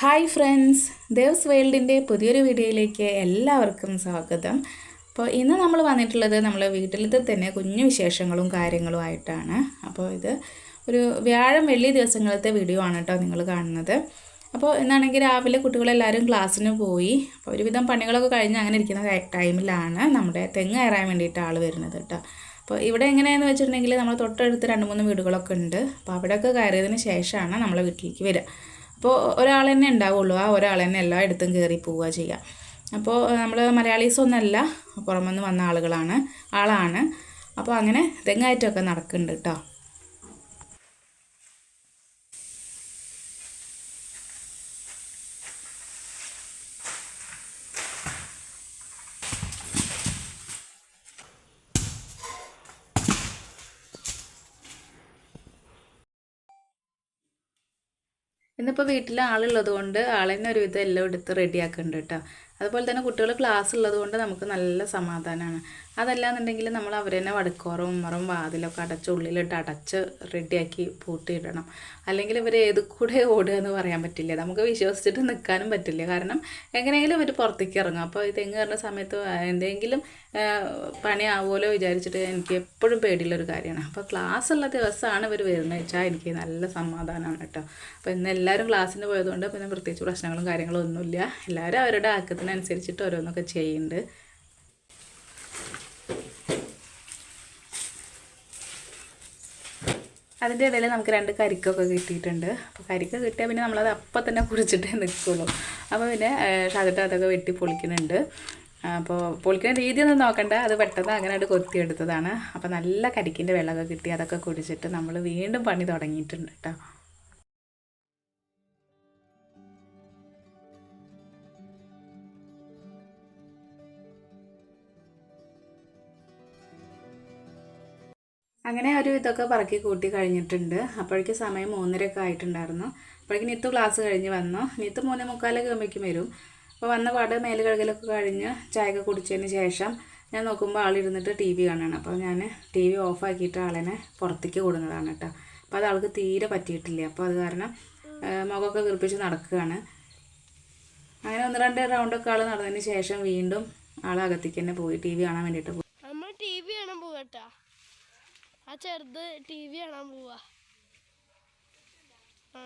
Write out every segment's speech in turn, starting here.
Hi friends Dev's വേൾഡിന്റെ പുതിയൊരു വീഡിയോയിലേക്ക് എല്ലാവർക്കും സ്വാഗതം. അപ്പോൾ ഇന്ന് നമ്മൾ വന്നിട്ടുള്ളത് നമ്മൾ വീട്ടിലത്തെ തന്നെ കുഞ്ഞു വിശേഷങ്ങളും കാര്യങ്ങളും ആയിട്ടാണ്. അപ്പോൾ ഇത് ഒരു വ്യാഴം വെള്ളി ദിവസങ്ങളത്തെ വീഡിയോ ആണ് കേട്ടോ നിങ്ങൾ കാണുന്നത്. അപ്പോൾ ഇന്നാണെങ്കിൽ രാവിലെ കുട്ടികളെല്ലാവരും ക്ലാസ്സിന് പോയി. അപ്പോൾ ഒരുവിധം പണികളൊക്കെ കഴിഞ്ഞ് അങ്ങനെ ഇരിക്കുന്ന ടൈമിലാണ് നമ്മുടെ തെങ്ങ് കയറാൻ വേണ്ടിയിട്ട് ആൾ വരുന്നത് കേട്ടോ. അപ്പോൾ ഇവിടെ എങ്ങനെയാണെന്ന് വെച്ചിട്ടുണ്ടെങ്കിൽ നമ്മൾ തൊട്ടടുത്ത് രണ്ട് മൂന്ന് വീടുകളൊക്കെ ഉണ്ട്. അപ്പോൾ അവിടെയൊക്കെ കയറിയതിന് ശേഷമാണ് നമ്മളെ വീട്ടിലേക്ക് വരിക. അപ്പോൾ ഒരാൾ തന്നെ ഉണ്ടാവുള്ളൂ. ആ ഒരാൾ തന്നെ എല്ലായിടത്തും കയറി പോവുക ചെയ്യുക അപ്പോൾ നമ്മൾ മലയാളീസ് ഒന്നല്ല പുറമെന്ന് വന്ന ആളുകളാണ് ആളാണ്. അപ്പോൾ അങ്ങനെ തെങ്ങായിട്ടൊക്കെ നടക്കുന്നുണ്ട് കേട്ടോ ഇന്നിപ്പോൾ വീട്ടിൽ ആളുള്ളത് കൊണ്ട് ആളെന്നെ ഒരുവിധം എല്ലാം എടുത്ത് റെഡിയാക്കുന്നുണ്ട് കേട്ടോ അതുപോലെ തന്നെ കുട്ടികൾ ക്ലാസ് ഉള്ളത് കൊണ്ട് നമുക്ക് നല്ല സമാധാനമാണ് അതല്ലാന്നുണ്ടെങ്കിൽ നമ്മൾ അവർ തന്നെ വടക്കോറും ഉമ്മറും വാതിലൊക്കെ അടച്ച് ഉള്ളിലിട്ട് അടച്ച് റെഡിയാക്കി പൂട്ടിയിടണം. അല്ലെങ്കിൽ ഇവർ ഏത് കൂടെ ഓടുക എന്ന് പറയാൻ പറ്റില്ല. നമുക്ക് വിശ്വസിച്ചിട്ട് നിൽക്കാനും പറ്റില്ല. കാരണം എങ്ങനെയെങ്കിലും ഇവർ പുറത്തേക്ക് ഇറങ്ങും. അപ്പോൾ ഇത് തെങ്ങ് കയറുന്ന സമയത്ത് എന്തെങ്കിലും പണിയാവുമല്ലോ വിചാരിച്ചിട്ട് എനിക്ക് എപ്പോഴും പേടിയുള്ളൊരു കാര്യമാണ്. അപ്പോൾ ക്ലാസ് ഉള്ള ദിവസമാണ് ഇവർ വരുന്നത് വെച്ചാൽ എനിക്ക് നല്ല സമാധാനമാണ് കേട്ടോ. അപ്പോൾ ഇന്ന് എല്ലാവരും ക്ലാസ്സിന് പോയതുകൊണ്ട് പിന്നെ പ്രത്യേകിച്ച് പ്രശ്നങ്ങളും കാര്യങ്ങളും ഒന്നുമില്ല. എല്ലാവരും അവരുടെ ആക്കത്തിനനുസരിച്ചിട്ട് ഓരോന്നൊക്കെ ചെയ്യുന്നുണ്ട്. അതിന്റെ ഇടയിൽ നമുക്ക് രണ്ട് കരിക്കൊക്കെ കിട്ടിയിട്ടുണ്ട്. അപ്പോൾ കരിക്ക് കിട്ടിയാൽ പിന്നെ നമ്മളത് അപ്പം തന്നെ കുറിച്ചിട്ടേ നിൽക്കുള്ളൂ. അപ്പോൾ പിന്നെ ഷാദിട്ട് അതൊക്കെ വെട്ടി പൊളിക്കുന്നുണ്ട്. അപ്പോൾ പൊളിക്കുന്ന രീതിയൊന്നും നോക്കണ്ട. അത് പെട്ടെന്ന് അങ്ങനെ അത് കൊത്തിയെടുത്തതാണ്. അപ്പോൾ നല്ല കരിക്കിന്റെ വെള്ളമൊക്കെ കിട്ടി. അതൊക്കെ കുടിച്ചിട്ട് നമ്മൾ വീണ്ടും പണി തുടങ്ങിയിട്ടുണ്ട് കേട്ടോ. അങ്ങനെ ഒരു ഇതൊക്കെ പറക്കി കൂട്ടി കഴിഞ്ഞിട്ടുണ്ട്. അപ്പോഴേക്കും സമയം മൂന്നരയൊക്കെ ആയിട്ടുണ്ടായിരുന്നു. അപ്പോഴേക്കും നിത്ത് ക്ലാസ് കഴിഞ്ഞ് വന്നു. നിത്ത് മൂന്നേ മുക്കാലൊക്കെ ആകുമ്പോഴേക്കും വരും. അപ്പോൾ വന്ന പാട് മേൽ കഴുകലൊക്കെ കഴിഞ്ഞ് ചായയൊക്കെ കുടിച്ചതിന് ശേഷം ഞാൻ നോക്കുമ്പോൾ ആളിരുന്നിട്ട് ടി വി കാണുകയാണ് അപ്പോൾ ഞാൻ ടി വി ഓഫാക്കിയിട്ട് ആളിനെ പുറത്തേക്ക് കൊടുക്കുന്നതാണ് കേട്ടോ അപ്പോൾ അത് ആൾക്ക് തീരെ പറ്റിയിട്ടില്ല. അപ്പോൾ അത് കാരണം മുഖമൊക്കെ വീർപ്പിച്ച് നടക്കുകയാണ്. അങ്ങനെ ഒന്ന് രണ്ട് റൗണ്ടൊക്കെ ആൾ നടന്നതിന് ശേഷം വീണ്ടും ആൾ അകത്തേക്ക് തന്നെ പോയി ടി വി കാണാൻ വേണ്ടിയിട്ട് പോയി നമ്മൾ ടി വി കാണാൻ പോകട്ടാ ആ ചെറുത് ടി വി കാണാൻ പോവാ. ആ.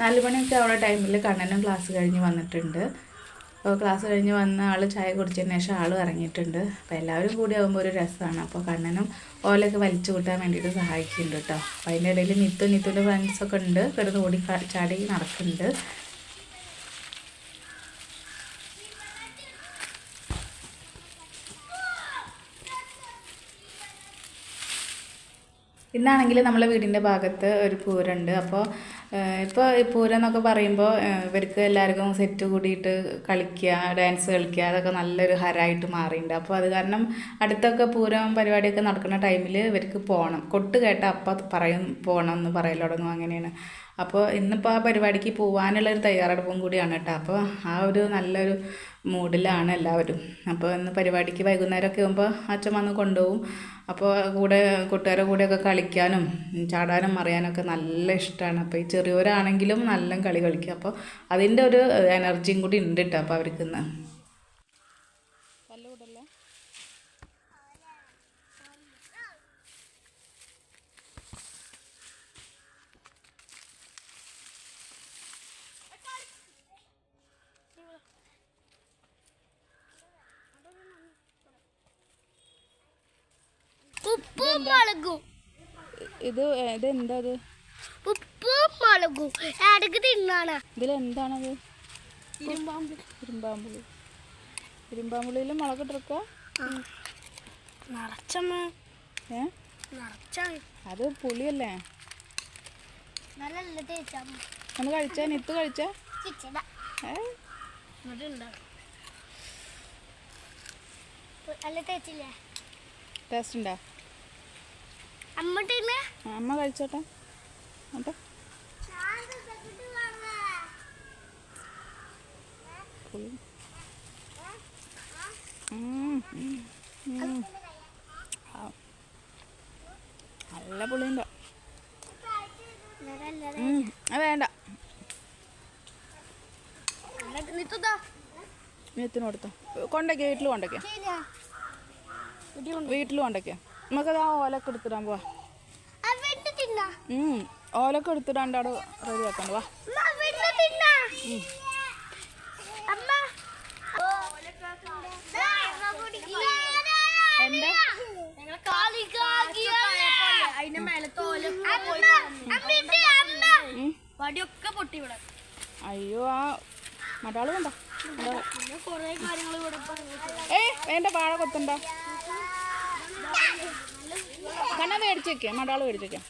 നാല് മണിയൊക്കെ ആവുന്ന ടൈമിൽ കണ്ണനും ക്ലാസ് കഴിഞ്ഞ് വന്നിട്ടുണ്ട്. അപ്പോൾ ക്ലാസ് കഴിഞ്ഞ് വന്ന ആൾ ചായ കുടിച്ചതിന് ശേഷം ആൾ ഇറങ്ങിയിട്ടുണ്ട്. അപ്പോൾ എല്ലാവരും കൂടി ആകുമ്പോൾ ഒരു രസമാണ് അപ്പോൾ കണ്ണനും ഓലൊക്കെ വലിച്ചു കൂട്ടാൻ വേണ്ടിയിട്ട് സഹായിക്കുന്നുണ്ട് കേട്ടോ. അപ്പോൾ അതിന്റെ ഇടയിൽ നിത്തു നിത്തുവിന്റെ ഫ്രണ്ട്സൊക്കെ ഉണ്ട്. കിടന്ന് ഓടി ചാടി നടക്കുന്നുണ്ട്. ഇന്നാണെങ്കിൽ നമ്മളെ വീടിന്റെ ഭാഗത്ത് ഒരു പൂരമുണ്ട്. അപ്പോൾ ഇപ്പോൾ ഈ പൂരം എന്നൊക്കെ പറയുമ്പോൾ ഇവർക്ക് എല്ലാവർക്കും സെറ്റ് കൂടിയിട്ട് കളിക്കുക ഡാൻസ് കളിക്കുക അതൊക്കെ നല്ലൊരു ഹരമായിട്ട് മാറിയിട്ടുണ്ട് അപ്പോൾ അത് കാരണം അടുത്തൊക്കെ പൂരം പരിപാടിയൊക്കെ നടക്കുന്ന ടൈമിൽ ഇവർക്ക് പോകണം കൊട്ട് കേട്ട അപ്പം പറയും പോകണം എന്ന് പറയൽ തുടങ്ങും. അങ്ങനെയാണ്. അപ്പോൾ ഇന്നിപ്പോൾ ആ പരിപാടിക്ക് പോകാനുള്ള ഒരു തയ്യാറെടുപ്പും കൂടിയാണ് കേട്ടോ. അപ്പോൾ ആ ഒരു നല്ലൊരു മൂഡിലാണ് എല്ലാവരും. അപ്പോൾ ഇന്ന് പരിപാടിക്ക് വൈകുന്നേരമൊക്കെ ആകുമ്പോൾ അച്ഛൻ വന്ന് കൊണ്ടുപോകും. അപ്പോൾ കൂടെ കൂട്ടുകാരുടെ കൂടെയൊക്കെ കളിക്കാനും ചാടാനും മറിയാനൊക്കെ നല്ല ഇഷ്ടമാണ് അപ്പോൾ ഈ ചെറിയവരാണെങ്കിലും നല്ല കളി കളിക്കും. അപ്പോൾ അതിന്റെ ഒരു എനർജിയും കൂടി ഉണ്ട് കേട്ടോ അപ്പോൾ അവർക്ക് ഇന്ന് ഉപ്പും മുളകും. ഇത് ഇതെന്താ അത് ഉപ്പും മുളകും. ഇടയ്ക്ക് തിന്നാണ്. ഇതിലെന്താണത്? ഇരുമ്പാമ്പ് ഇരുമ്പാമ്പുളി ഇരുമ്പാമ്പുളിയിൽ മുളകിട്ടിരിക്കുക നിറച്ചമ്മ. ഏ? നിറച്ചാണ്. അത് പുളിയല്ലേ? ഒന്ന് കഴിച്ചാ നിത്ത് കഴിച്ചാ? ടേസ്റ്റ് ഉണ്ടോ? അമ്മ കഴിച്ചോട്ടെ. നല്ല പുളിയുണ്ടോ. വേണ്ട. നീത്തിന് കൊടുത്തോ കൊണ്ടൊക്കെ വീട്ടിൽ കൊണ്ടൊക്കെ വീട്ടിൽ കൊണ്ടൊക്കെ നമുക്കത് ആ ഓലൊക്കെ എടുത്തിടാൻ പോവാ. ഓലൊക്കെ എടുത്തിടാണ്ട് അവിടെ റെഡി ആക്കണ്ട വാ. അയ്യോ ആ മറ്റാൾ പറഞ്ഞു ഏയ് വേണ്ട വാഴ കൊത്തണ്ട? കണ്ണ മേടിച്ച് വെക്കാം. മടാൾ മേടിച്ച് വെക്കാം.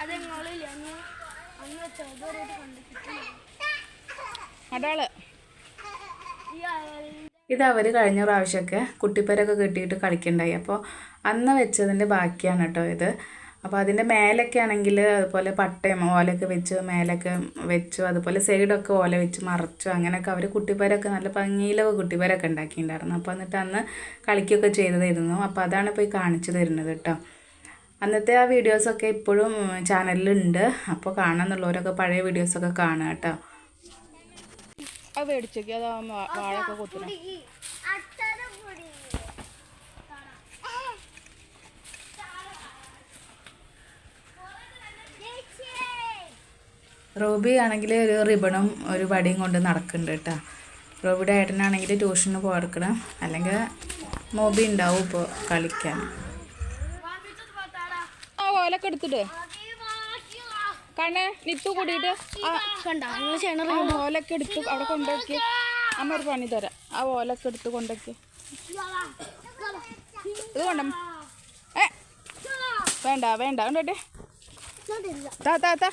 അത് മടാൾ ഇത് അവർ കഴിഞ്ഞ പ്രാവശ്യമൊക്കെ കുട്ടിപ്പരൊക്കെ കിട്ടിയിട്ട് കളിക്കണ്ടായി. അപ്പോൾ അന്ന് വെച്ചതിന്റെ ബാക്കിയാണ് കേട്ടോ ഇത്. അപ്പോൾ അതിന്റെ മേലൊക്കെ ആണെങ്കിൽ അതുപോലെ പട്ടയും ഓലൊക്കെ വെച്ച് മേലൊക്കെ വെച്ച് അതുപോലെ സൈഡൊക്കെ ഓല വെച്ച് മറച്ചു അങ്ങനെയൊക്കെ അവർ കുട്ടിപ്പേരൊക്കെ നല്ല ഭംഗിയിലൊക്കെ കുട്ടിപ്പേരൊക്കെ ഉണ്ടാക്കിയിട്ടുണ്ടായിരുന്നു. അപ്പോൾ എന്നിട്ട് അന്ന് കളിക്കുകയൊക്കെ ചെയ്തതായിരുന്നു. അപ്പോൾ അതാണ് ഇപ്പോൾ ഈ കാണിച്ചു തരുന്നത് കേട്ടോ. അന്നത്തെ ആ വീഡിയോസൊക്കെ ഇപ്പോഴും ചാനലിലുണ്ട് അപ്പോൾ കാണാമെന്നുള്ളവരൊക്കെ പഴയ വീഡിയോസൊക്കെ കാണുക കേട്ടോ. മേടിച്ചേക്ക്. അതാ വാഴൊക്കെ കുത്തണം റോബി ആണെങ്കിൽ ഒരു റിബണും ഒരു വടിയും കൊണ്ട് നടക്കുന്നുണ്ട് കേട്ടോ. റോബിയുടെ ഏട്ടനാണെങ്കിൽ ട്യൂഷന് പോയെടുക്കണം. അല്ലെങ്കിൽ മോബി ഉണ്ടാവും ഇപ്പോൾ കളിക്കാൻ. ആ ഓലൊക്കെ എടുത്തിട്ട് കണ്ണേ നിത്തു കൂടിയിട്ട്. ആ കണ്ട? നിങ്ങൾ ചെയ്യണ ആ ഓലൊക്കെ എടുത്ത് അവിടെ കൊണ്ടുവയ്ക്ക് അമ്മ ഒരു പണി തരാം. ആ ഓലൊക്കെ എടുത്ത് കൊണ്ടുവയ്ക്ക് ഇത് കൊണ്ട? ഏ വേണ്ട വേണ്ട. കൊണ്ടോട്ടെ താ താ താ.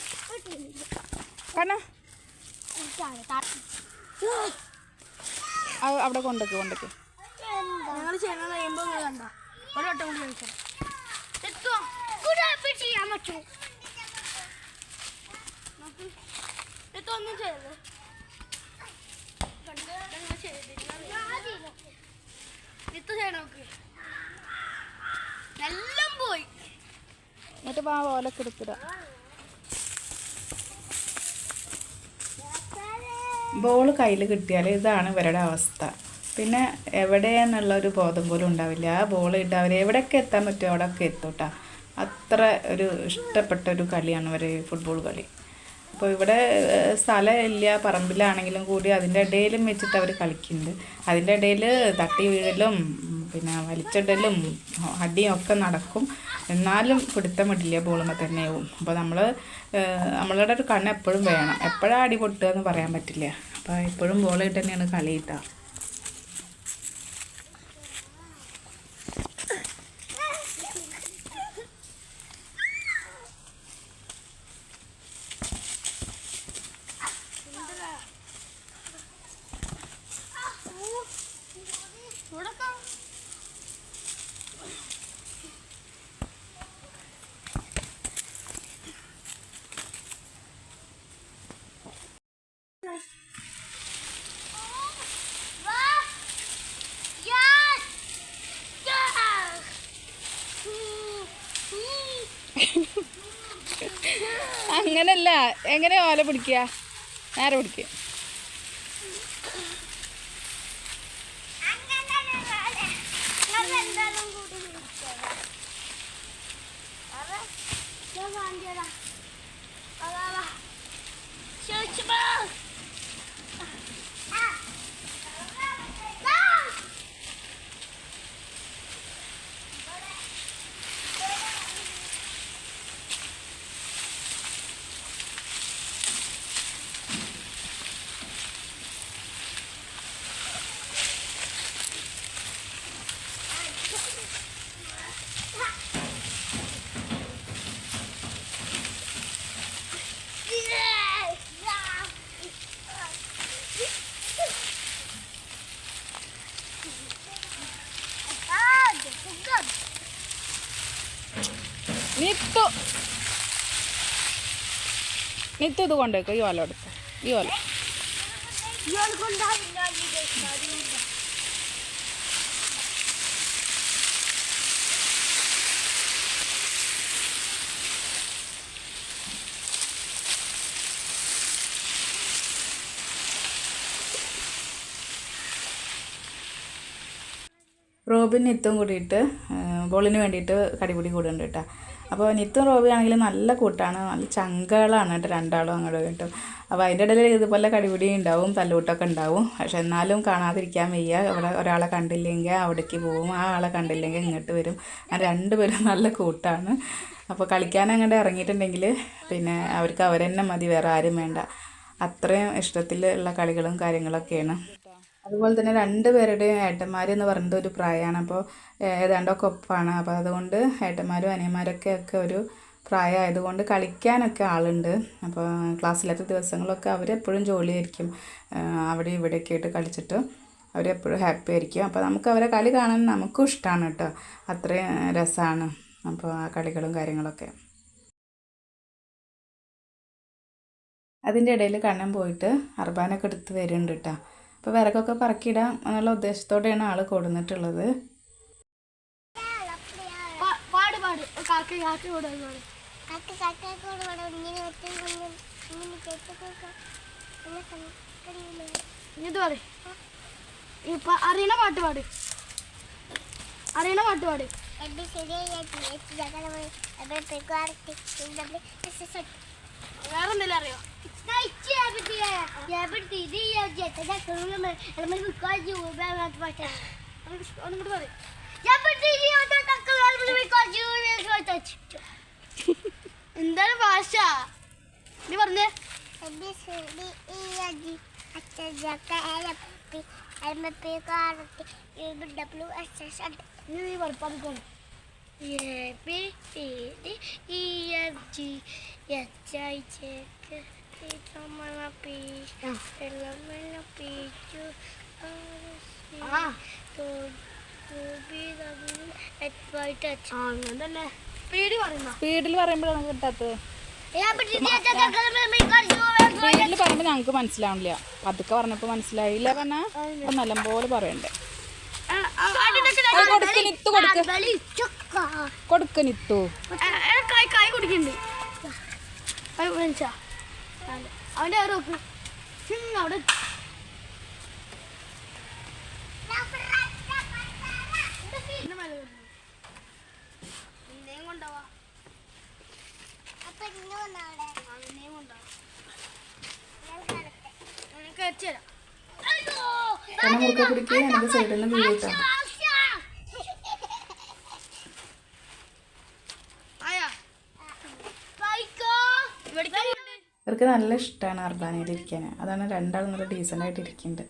കണ്ണ ആ അവിടെ കൊണ്ടൊക്കെ കൊണ്ടൊക്കെ ഞങ്ങൾ കണ്ട? ഒരു വട്ടം കൂടി ചെയ്യാൻ ചെയ്യരുത്. നിത്തു ചെയ്യണ എല്ലാം പോയി. എന്നിട്ട് ആ ഓലൊക്കെ ബോൾ കയ്യിൽ കിട്ടിയാൽ ഇതാണ് ഇവരുടെ അവസ്ഥ. പിന്നെ എവിടെയെന്നുള്ള ഒരു ബോധം പോലും ഉണ്ടാവില്ല. ആ ബോൾ ഇട്ട് അവർ എവിടെയൊക്കെ എത്താൻ പറ്റുമോ അവിടെയൊക്കെ എത്തും കേട്ടോ അത്ര ഒരു ഇഷ്ടപ്പെട്ട ഒരു കളിയാണ് ഇവർ ഫുട്ബോൾ കളി. അപ്പോൾ ഇവിടെ സ്ഥലമില്ല. പറമ്പിലാണെങ്കിലും കൂടി അതിന്റെ ഇടയിലും വെച്ചിട്ട് അവർ കളിക്കുന്നുണ്ട്. അതിന്റെ ഇടയിൽ തട്ടി വീഴലും പിന്നെ വലിച്ചിടലും അടിയും ഒക്കെ നടക്കും. എന്നാലും പിടുത്തം വിടില്ല ബോളുമ്പോൾ തന്നെയാവും. അപ്പോൾ നമ്മൾ നമ്മളുടെ ഒരു കണ്ണ് എപ്പോഴും വേണം. എപ്പോഴാണ് അടി പൊട്ടുക എന്ന് പറയാൻ പറ്റില്ല. അപ്പോൾ എപ്പോഴും ബോൾ ഇട്ട് തന്നെയാണ് കളി കിട്ടുക അങ്ങനല്ല. എങ്ങനെ ഓല പിടിക്കുക? നേരെ പിടിക്കുക? നിത്തു ഇത് കൊണ്ടുവയ്ക്കോ ഈ ഓല എടുത്ത്. ഈ ഓല റോബിൻ ഇത്തും കൂടിയിട്ട് ബോളിന് വേണ്ടിയിട്ട് കടിപിടി കൂടുന്നുണ്ട് കേട്ടോ. അപ്പോൾ നിത്തും റോബി ആണെങ്കിൽ നല്ല കൂട്ടാണ്. നല്ല ചങ്കളാണ് കേട്ടോ രണ്ടാളും അങ്ങോട്ട് കേട്ടോ അപ്പോൾ അതിന്റെ ഇടയിൽ ഇതുപോലെ കടിപിടി ഉണ്ടാവും തല്ലൂട്ടൊക്കെ ഉണ്ടാവും. പക്ഷെ എന്നാലും കാണാതിരിക്കാൻ വയ്യ. അവിടെ ഒരാളെ കണ്ടില്ലെങ്കിൽ അവിടേക്ക് പോവും ആ ആളെ കണ്ടില്ലെങ്കിൽ ഇങ്ങോട്ട് വരും. ആ രണ്ടുപേരും നല്ല കൂട്ടാണ്. അപ്പോൾ കളിക്കാൻ അങ്ങോട്ട് ഇറങ്ങിയിട്ടുണ്ടെങ്കിൽ പിന്നെ അവർക്ക് അവരെന്നെ മതി വേറെ ആരും വേണ്ട. അത്രയും ഇഷ്ടത്തിലുള്ള കളികളും കാര്യങ്ങളൊക്കെയാണ്. അതുപോലെ തന്നെ രണ്ട് പേരുടെയും ഏട്ടന്മാർ എന്ന് പറയുന്നത് ഒരു പ്രായമാണ്. അപ്പോൾ ഏതാണ്ടൊക്കെ ഒപ്പമാണ് അപ്പോൾ അതുകൊണ്ട് ഏട്ടന്മാരും അനിയന്മാരൊക്കെ ഒക്കെ ഒരു പ്രായമായതുകൊണ്ട് കളിക്കാനൊക്കെ ആളുണ്ട്. അപ്പോൾ ക്ലാസ്സിലത്തെ ദിവസങ്ങളൊക്കെ അവരെപ്പോഴും ജോലിയായിരിക്കും. അവിടെ ഇവിടെയൊക്കെ ആയിട്ട് കളിച്ചിട്ട് അവരെപ്പോഴും ഹാപ്പി ആയിരിക്കും. അപ്പോൾ നമുക്ക് അവരെ കളി കാണാൻ നമുക്കും ഇഷ്ടമാണ് കേട്ടോ. അത്രയും രസമാണ് അപ്പോൾ ആ കളികളും കാര്യങ്ങളൊക്കെ. അതിന്റെ ഇടയിൽ കണ്ണൻ പോയിട്ട് അർബാനൊക്കെ എടുത്ത് വരുന്നുണ്ട് കേട്ടോ. അപ്പോൾ വിറകൊക്കെ പറക്കിയിടാം എന്നുള്ള ഉദ്ദേശത്തോടെയാണ് ആൾ കൊടുന്നിട്ടുള്ളത് അറിയണ പാട്ട് പാട്. അറിയണ പാട്ട് പാട്. എന്റെ ശരിയായി ചേച്ചി ഞങ്ങളെ എവിടെ പെരുമാറത്തി നമ്മൾ എസ് എസ് വേറെ എന്തെങ്കിലും അറിയോ എന്താണ് ഭാഷ? നീ പറഞ്ഞേ. നീ നീ പഠിപ്പാടിക്കോണം A B C D E F G H I J K L M N O P L M N O P Q R S T U V W H Y touch അങ്ങനെ തന്നെ പേടി പറയുന്ന സ്പീഡിൽ പറയുമ്പോഴാണ് കിട്ടാത്തത് സ്പീഡിൽ പറയുമ്പോൾ ഞങ്ങൾക്ക് മനസ്സിലാവണില്ല പതുക്കെ പറഞ്ഞപ്പോൾ മനസ്സിലായില്ല പറഞ്ഞാൽ നല്ല പോലെ പറയണ്ടേ കൊടുക്ക കൊടുക്ക് നിത്തു കൊടുക്ക് കൊടുക്ക് നിത്തു കൈ കൈ കുടിക്കണ്ട് അവന്റെ അവിടെ നോക്ക്. അവിടെ കൊണ്ടുപോവാ. അപ്പൊ ഇന്ന് വന്നവിടെ ആ, നിന്നെയും കൊണ്ടുപോവാ. ഞാൻ കാണട്ടെ നിനക്ക് വെച്ചുതരാം കണ്ണ മുറുക്കെ പിടിക്കുക എന്റെ സൈഡിൽ നിന്ന് വീട്ടാ ആയാ കൈക്കോ ഇവിടേക്ക് കൊണ്ട്. ഇവർക്ക് നല്ല ഇഷ്ടമാണ് അർബാനയിൽ ഇരിക്കാൻ. അതാണ് രണ്ടാളും നല്ല ഡീസന്റ് ആയിട്ട് ഇരിക്കുന്നുണ്ട്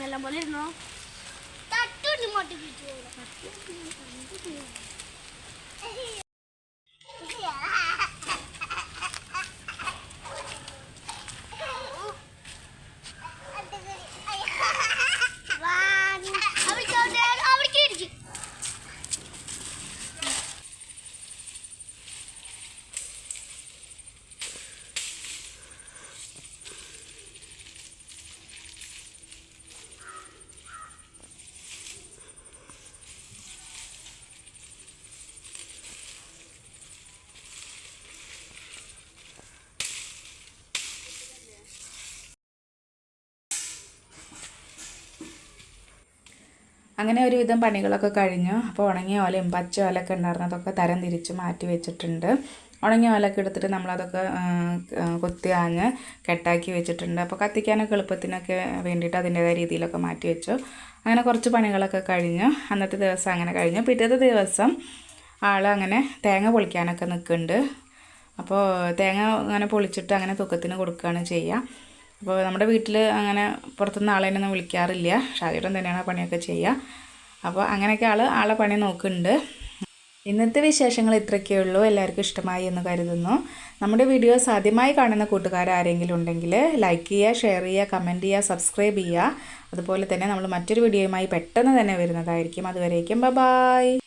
നല്ലപോലെ ഇരുന്നോ? തട്ടുണ്ടി അങ്ങനെ ഒരുവിധം പണികളൊക്കെ കഴിഞ്ഞു. അപ്പോൾ ഉണങ്ങിയ ഓലയും പച്ച ഓലൊക്കെ ഉണ്ടായിരുന്നതൊക്കെ തരം തിരിച്ച് മാറ്റി വെച്ചിട്ടുണ്ട്. ഉണങ്ങിയ ഓലൊക്കെ എടുത്തിട്ട് നമ്മളതൊക്കെ കൊത്തി ആഞ്ഞ് കെട്ടാക്കി വെച്ചിട്ടുണ്ട്. അപ്പോൾ കത്തിക്കാനൊക്കെ എളുപ്പത്തിനൊക്കെ വേണ്ടിയിട്ട് അതിന്റേതായ രീതിയിലൊക്കെ മാറ്റി വെച്ചു. അങ്ങനെ കുറച്ച് പണികളൊക്കെ കഴിഞ്ഞു. അന്നത്തെ ദിവസം അങ്ങനെ കഴിഞ്ഞു. പിറ്റേത്തെ ദിവസം ആൾ അങ്ങനെ തേങ്ങ പൊളിക്കാനൊക്കെ നിൽക്കുന്നുണ്ട്. അപ്പോൾ തേങ്ങ അങ്ങനെ പൊളിച്ചിട്ട് അങ്ങനെ തൂക്കത്തിന് കൊടുക്കുകയാണ് ചെയ്യുക. അപ്പോൾ നമ്മുടെ വീട്ടിൽ അങ്ങനെ പുറത്തുനിന്ന് ആളെ വിളിക്കാറില്ല. ഷാജിയുടെ തന്നെയാണ് പണിയൊക്കെ ചെയ്യുക. അപ്പോൾ അങ്ങനെയൊക്കെ ആൾ ആളെ പണി നോക്കുന്നുണ്ട്. ഇന്നത്തെ വിശേഷങ്ങൾ ഇത്രയൊക്കെ ഉള്ളൂ. എല്ലാവർക്കും ഇഷ്ടമായി എന്ന് കരുതുന്നു. നമ്മുടെ വീഡിയോസ് ആദ്യമായി കാണുന്ന കൂട്ടുകാർ ആരെങ്കിലും ഉണ്ടെങ്കിൽ ലൈക്ക് ചെയ്യുക ഷെയർ ചെയ്യുക കമന്റ് ചെയ്യുക സബ്സ്ക്രൈബ് ചെയ്യുക. അതുപോലെ തന്നെ നമ്മൾ മറ്റൊരു വീഡിയോയുമായി പെട്ടെന്ന് തന്നെ വരുന്നതായിരിക്കും. അതുവരേക്കും ബ ബായ്